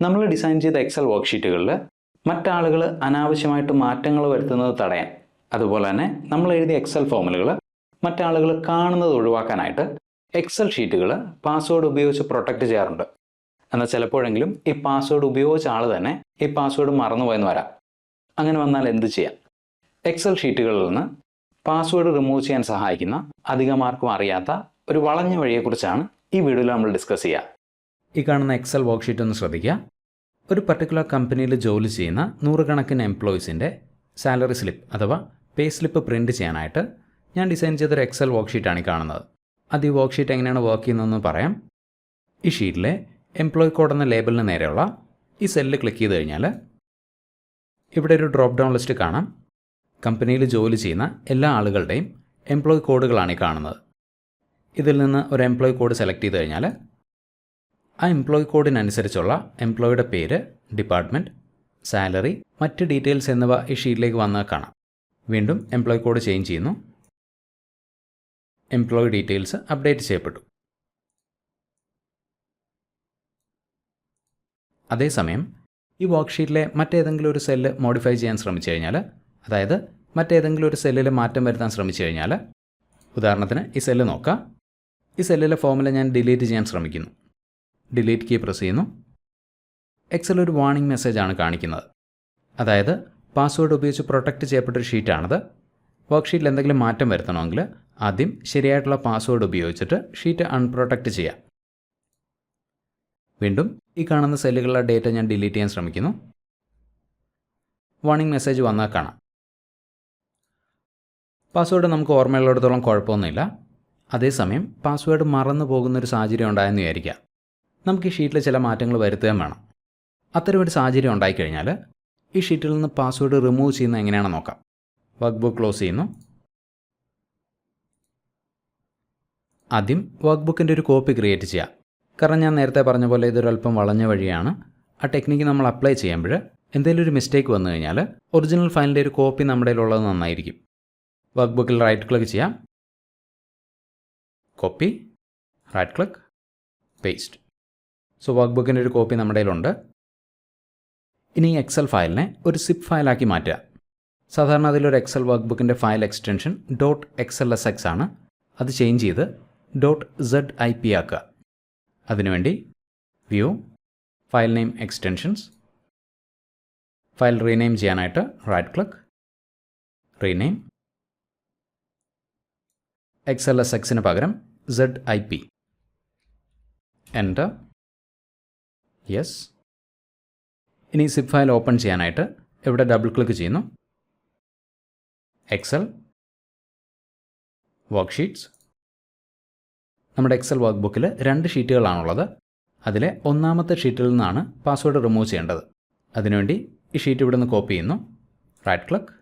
നമ്മൾ ഡിസൈൻ ചെയ്ത എക്സൽ വർക്ക്ഷീറ്റുകളിൽ മറ്റാളുകൾ അനാവശ്യമായിട്ട് മാറ്റങ്ങൾ വരുത്തുന്നത് തടയാൻ. അതുപോലെ തന്നെ നമ്മൾ എഴുതിയ എക്സൽ ഫോമുലകൾ മറ്റാളുകൾ കാണുന്നത് ഒഴിവാക്കാനായിട്ട് എക്സൽ ഷീറ്റുകൾ പാസ്വേഡ് ഉപയോഗിച്ച് പ്രൊട്ടക്റ്റ് ചെയ്യാറുണ്ട്. എന്നാൽ ചിലപ്പോഴെങ്കിലും ഈ പാസ്വേഡ് ഉപയോഗിച്ച ആൾ തന്നെ ഈ പാസ്വേഡ് മറന്നുപോയെന്ന് വരാം. അങ്ങനെ വന്നാൽ എന്ത് ചെയ്യാം? എക്സൽ ഷീറ്റുകളിൽ നിന്ന് പാസ്വേഡ് റിമൂവ് ചെയ്യാൻ സഹായിക്കുന്ന അധികമാർക്കും അറിയാത്ത ഒരു വളഞ്ഞ വഴിയെക്കുറിച്ചാണ് ഈ വീഡിയോയിൽ നമ്മൾ ഡിസ്കസ് ചെയ്യുക ഈ കാണുന്ന എക്സൽ വർക്ക്ഷീറ്റ് ഒന്ന് ശ്രദ്ധിക്കുക. ഒരു പർട്ടിക്കുലർ കമ്പനിയിൽ ജോലി ചെയ്യുന്ന നൂറുകണക്കിന് എംപ്ലോയീസിന്റെ സാലറി സ്ലിപ്പ് അഥവാ പേ സ്ലിപ്പ് പ്രിന്റ് ചെയ്യാനായിട്ട് ഞാൻ ഡിസൈൻ ചെയ്തൊരു എക്സൽ വർക്ക്ഷീറ്റാണ് ഈ കാണുന്നത്. അത് ഈ വർക്ക്ഷീറ്റ് എങ്ങനെയാണ് വർക്ക് ചെയ്യുന്നതെന്ന് പറയാം. ഈ ഷീറ്റിലെ എംപ്ലോയി കോഡ് എന്ന ലേബലിന് നേരെയുള്ള ഈ സെല്ല് ക്ലിക്ക് ചെയ്ത് കഴിഞ്ഞാൽ ഇവിടെ ഒരു ഡ്രോപ്പ് ഡൗൺ ലിസ്റ്റ് കാണാം. കമ്പനിയിൽ ജോലി ചെയ്യുന്ന എല്ലാ ആളുകളുടെയും എംപ്ലോയി കോഡുകളാണ് ഈ കാണുന്നത്. ഇതിൽ നിന്ന് ഒരു എംപ്ലോയി കോഡ് സെലക്ട് ചെയ്ത് കഴിഞ്ഞാൽ ആ എംപ്ലോയി കോഡിനനുസരിച്ചുള്ള എംപ്ലോയിയുടെ പേര് ഡിപ്പാർട്ട്മെന്റ് സാലറി മറ്റ് ഡീറ്റെയിൽസ് എന്നിവ ഈ ഷീറ്റിലേക്ക് വന്നാൽ കാണാം. വീണ്ടും എംപ്ലോയി കോഡ് ചേഞ്ച് ചെയ്യുന്നു. എംപ്ലോയി ഡീറ്റെയിൽസ് അപ്ഡേറ്റ് ചെയ്യപ്പെട്ടു. അതേസമയം ഈ വർക്ക്ഷീറ്റിലെ മറ്റേതെങ്കിലും ഒരു സെല്ല് മോഡിഫൈ ചെയ്യാൻ ശ്രമിച്ചു കഴിഞ്ഞാൽ അതായത് മറ്റേതെങ്കിലും ഒരു സെല്ലിൽ മാറ്റം വരുത്താൻ ശ്രമിച്ചു കഴിഞ്ഞാൽ ഉദാഹരണത്തിന് ഈ സെല്ല് നോക്കാം. ഈ സെല്ലിലെ ഫോമിലെ ഞാൻ ഡിലീറ്റ് ചെയ്യാൻ ശ്രമിക്കുന്നു. ഡിലീറ്റ് കീ പ്രസ് ചെയ്യുന്നു. എക്സൽ ഒരു വാർണിംഗ് മെസ്സേജാണ് കാണിക്കുന്നത്. അതായത് പാസ്വേഡ് ഉപയോഗിച്ച് പ്രൊട്ടക്റ്റ് ചെയ്യപ്പെട്ടൊരു ഷീറ്റാണത് വർക്ക്ഷീറ്റിൽ എന്തെങ്കിലും മാറ്റം വരുത്തണമെങ്കിൽ ആദ്യം ശരിയായിട്ടുള്ള പാസ്വേഡ് ഉപയോഗിച്ചിട്ട് ഷീറ്റ് അൺപ്രൊട്ടക്റ്റ് ചെയ്യാം. വീണ്ടും ഈ കാണുന്ന സെല്ലുകളിലെ ഡേറ്റ ഞാൻ ഡിലീറ്റ് ചെയ്യാൻ ശ്രമിക്കുന്നു. വാർണിംഗ് മെസ്സേജ് വന്നാൽ കാണാം. പാസ്വേഡ് നമുക്ക് ഓർമ്മയുള്ളിടത്തോളം കുഴപ്പമൊന്നുമില്ല. അതേസമയം പാസ്വേഡ് മറന്നു പോകുന്നൊരു സാഹചര്യം ഉണ്ടായെന്ന് വിചാരിക്കാം. നമുക്ക് ഈ ഷീറ്റിൽ ചില മാറ്റങ്ങൾ വരുത്തുകയും വേണം. അത്തരമൊരു സാഹചര്യം ഉണ്ടായിക്കഴിഞ്ഞാൽ ഈ ഷീറ്റിൽ നിന്ന് പാസ്വേഡ് റിമൂവ് ചെയ്യുന്നത് എങ്ങനെയാണെന്ന് നോക്കാം. വർക്ക് ബുക്ക് ക്ലോസ് ചെയ്യുന്നു. ആദ്യം വർക്ക് ബുക്കിന്റെ ഒരു കോപ്പി ക്രിയേറ്റ് ചെയ്യാം. കാരണം ഞാൻ നേരത്തെ പറഞ്ഞ പോലെ ഇതൊരു അല്പം വളഞ്ഞ വഴിയാണ്. ആ ടെക്നിക്ക് നമ്മൾ അപ്ലൈ ചെയ്യുമ്പോൾ എന്തെങ്കിലും ഒരു മിസ്റ്റേക്ക് വന്നു കഴിഞ്ഞാൽ ഒറിജിനൽ ഫയലിന്റെ ഒരു കോപ്പി നമ്മുടെ ഉള്ളത് നന്നായിരിക്കും. വർക്ക് ബുക്കിൽ റൈറ്റ് ക്ലിക്ക് ചെയ്യാം. Copy right click paste. So work ബുക്കിന്റെ ഒരു കോപ്പി നമ്മുടെ കയ്യിലുണ്ട്. ഇനി എക്സൽ ഫയലിനെ ഒരു സിപ്പ് ഫയലാക്കി മാറ്റുക. സാധാരണ അതിലൊരു എക്സൽ വർക്ക് ബുക്കിന്റെ file extension dot XL S X ആണ്. അത് ചേഞ്ച് ചെയ്ത് ഡോട്ട് സെഡ് ഐ പി ആക്കുക. അതിനുവേണ്ടി view file name extensions file rename ചെയ്യാനായിട്ട് right click rename X L S X പകരം Z I P enter yes ഇനി zip file open ചെയ്യാനായിട്ട് ഇവിടെ ഡബിൾ ക്ലിക്ക് ചെയ്യുന്നു. എക്സൽ വർക്ക്ഷീറ്റ്സ് നമ്മുടെ എക്സൽ വർക്ക് ബുക്കിൽ രണ്ട് ഷീറ്റുകളാണുള്ളത് അതിലെ ഒന്നാമത്തെ ഷീറ്റിൽ നിന്നാണ് പാസ്വേഡ് റിമൂവ് ചെയ്യേണ്ടത്. അതിനുവേണ്ടി ഈ ഷീറ്റ് ഇവിടെ നിന്ന് കോപ്പി ചെയ്യുന്നു. റൈറ്റ് ക്ലിക്ക്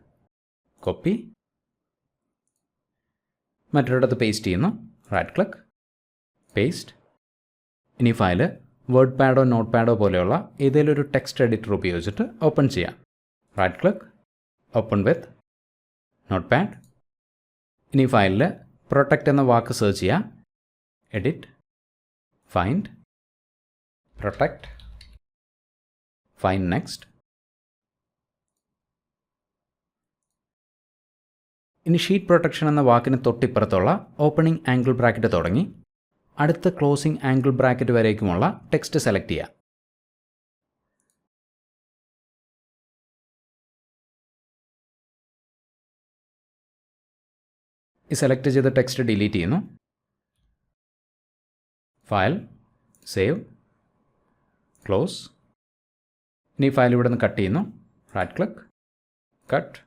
കോപ്പി മറ്റൊരിടത്ത് പേസ്റ്റ് ചെയ്യുന്നു. റൈറ്റ് ക്ലിക്ക് പേസ്റ്റ് ഇനി ഫയൽ വേർഡ് പാഡോ നോട്ട് പാഡോ പോലെയുള്ള ഏതെങ്കിലും ഒരു ടെക്സ്റ്റ് എഡിറ്റർ ഉപയോഗിച്ചിട്ട് ഓപ്പൺ ചെയ്യാം. Right click open with Notepad ഇനി ഫയലിൽ പ്രൊട്ടക്റ്റ് എന്ന വാക്ക് സെർച്ച് ചെയ്യുക edit find protect find next ഇനി ഷീറ്റ് പ്രൊട്ടക്ഷൻ എന്ന വാക്കിന് തൊട്ടിപ്പുറത്തുള്ള ഓപ്പണിംഗ് ആംഗിൾ ബ്രാക്കറ്റ് തുടങ്ങി. അടുത്ത ക്ലോസിംഗ് ആംഗിൾ ബ്രാക്കറ്റ് വരേക്കുമുള്ള ടെക്സ്റ്റ് സെലക്ട് ചെയ്യുക ഈ സെലക്ട് ചെയ്ത ടെക്സ്റ്റ് ഡിലീറ്റ് ചെയ്യുന്നു. File save close. ഇനി ഫയൽ ഇവിടെ നിന്ന് കട്ട് ചെയ്യുന്നു. Right click cut.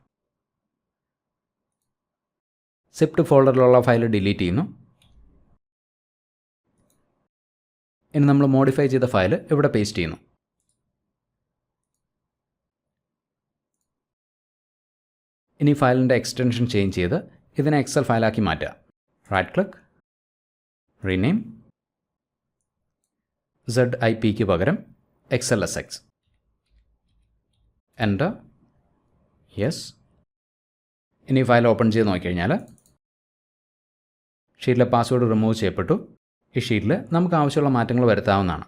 സിപ്റ്റ് ഫോൾഡറിലുള്ള ഫയൽ ഡിലീറ്റ് ചെയ്യുന്നു. ഇനി നമ്മൾ മോഡിഫൈ ചെയ്ത ഫയൽ ഇവിടെ പേസ്റ്റ് ചെയ്യുന്നു. ഇനി ഫയലിന്റെ എക്സ്റ്റൻഷൻ ചേഞ്ച് ചെയ്ത് ഇതിനെ എക്സൽ ഫയലാക്കി മാറ്റുക. Right click rename Z I P പകരം Excel S X enter yes ഇനി ഫയൽ ഓപ്പൺ ചെയ്ത് നോക്കിക്കഴിഞ്ഞാൽ ഷീറ്റിലെ പാസ്വേഡ് റിമൂവ് ചെയ്യപ്പെട്ടു. ഈ ഷീറ്റിൽ നമുക്ക് ആവശ്യമുള്ള മാറ്റങ്ങൾ വരുത്താവുന്നതാണ്.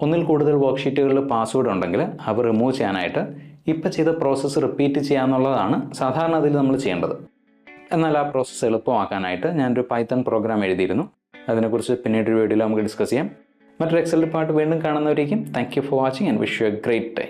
ഒന്നിൽ കൂടുതൽ വർക്ക്ഷീറ്റുകളിൽ പാസ്വേഡ് ഉണ്ടെങ്കിൽ അവ റിമൂവ് ചെയ്യാനായിട്ട് ഇപ്പോൾ ചെയ്ത പ്രോസസ്സ് റിപ്പീറ്റ് ചെയ്യാന്നുള്ളതാണ് സാധാരണ അതിൽ നമ്മൾ ചെയ്യേണ്ടത്. എന്നാൽ ആ പ്രോസസ്സ് എളുപ്പമാക്കാനായിട്ട് ഞാനൊരു പൈത്തൺ പ്രോഗ്രാം എഴുതിയിരുന്നു. അതിനെക്കുറിച്ച് പിന്നീട് ഒരു വീഡിയോയിൽ നമുക്ക് ഡിസ്കസ് ചെയ്യാം. മറ്റൊരു എക്സൽ പാട്ട് വീണ്ടും കാണുന്നവരേക്കും thank you for watching and wish you a great day